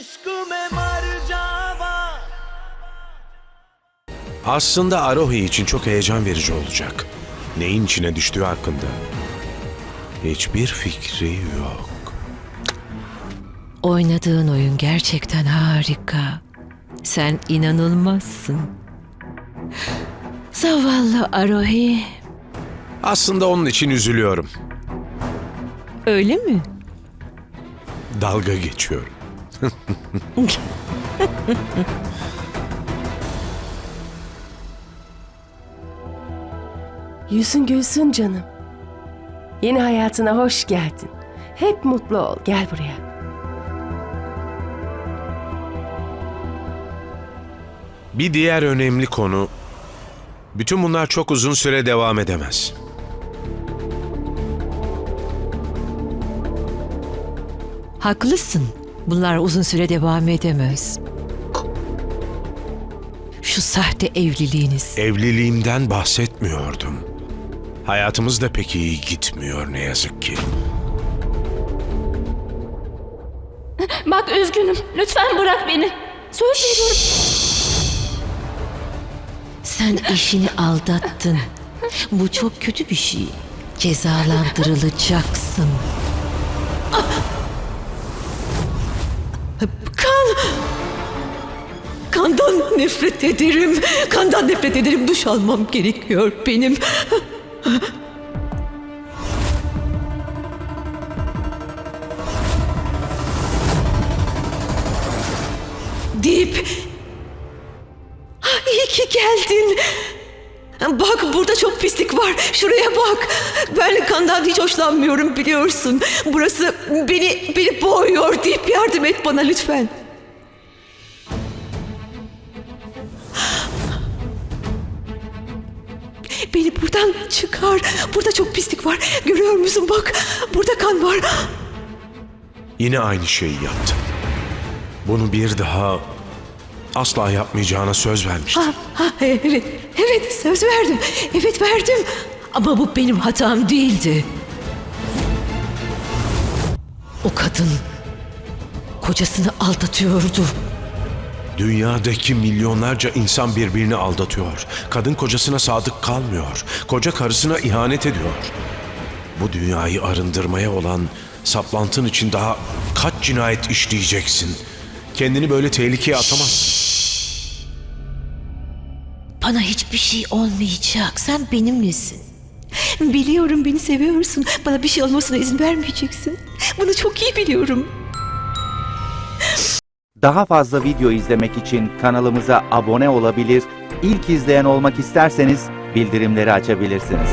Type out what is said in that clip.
इश्क में मर जावा Aslında Arohi için çok heyecan verici olacak. Neyin içine düştüğü hakkında. Hiçbir fikri yok. Oynadığın oyun gerçekten harika. Sen inanılmazsın. Zavallı Arohi. Aslında onun için üzülüyorum. Öyle mi? Dalga geçiyorum. Yüzün gülsün canım. Yeni hayatına hoş geldin. Hep mutlu ol. Gel buraya. Bir diğer önemli konu, bütün bunlar çok uzun süre devam edemez. Haklısın. Bunlar uzun süre devam edemez. Şu sahte evliliğiniz. Evliliğimden bahsetmiyordum. Hayatımız da pek iyi gitmiyor ne yazık ki. Bak üzgünüm. Lütfen bırak beni. Söz veriyorum. Sen eşini aldattın. Bu çok kötü bir şey. Cezalandırılacaksın. Kan! Kandan nefret ederim. Kandan nefret ederim. Duş almam gerekiyor benim. Dip. İyi ki geldin. Bak burada çok pislik var. Şuraya bak. Ben kandan hiç hoşlanmıyorum biliyorsun. Burası beni beni boğuyor deyip yardım et bana lütfen. Beni buradan çıkar. Burada çok pislik var. Görüyor musun bak. Burada kan var. Yine aynı şeyi yaptın. Bunu bir daha asla yapmayacağına söz vermiştin. Ha, ha, evet, evet söz verdim. Evet verdim. Ama bu benim hatam değildi. O kadın kocasını aldatıyordu. Dünyadaki milyonlarca insan birbirini aldatıyor. Kadın kocasına sadık kalmıyor. Koca karısına ihanet ediyor. Bu dünyayı arındırmaya olan saplantın için daha kaç cinayet işleyeceksin? Kendini böyle tehlikeye atamazsın. Bana hiçbir şey olmayacak. Sen benimlesin. Biliyorum beni seviyorsun. Bana bir şey olmasına izin vermeyeceksin. Bunu çok iyi biliyorum. Daha fazla video izlemek için kanalımıza abone olabilir, ilk izleyen olmak isterseniz bildirimleri açabilirsiniz.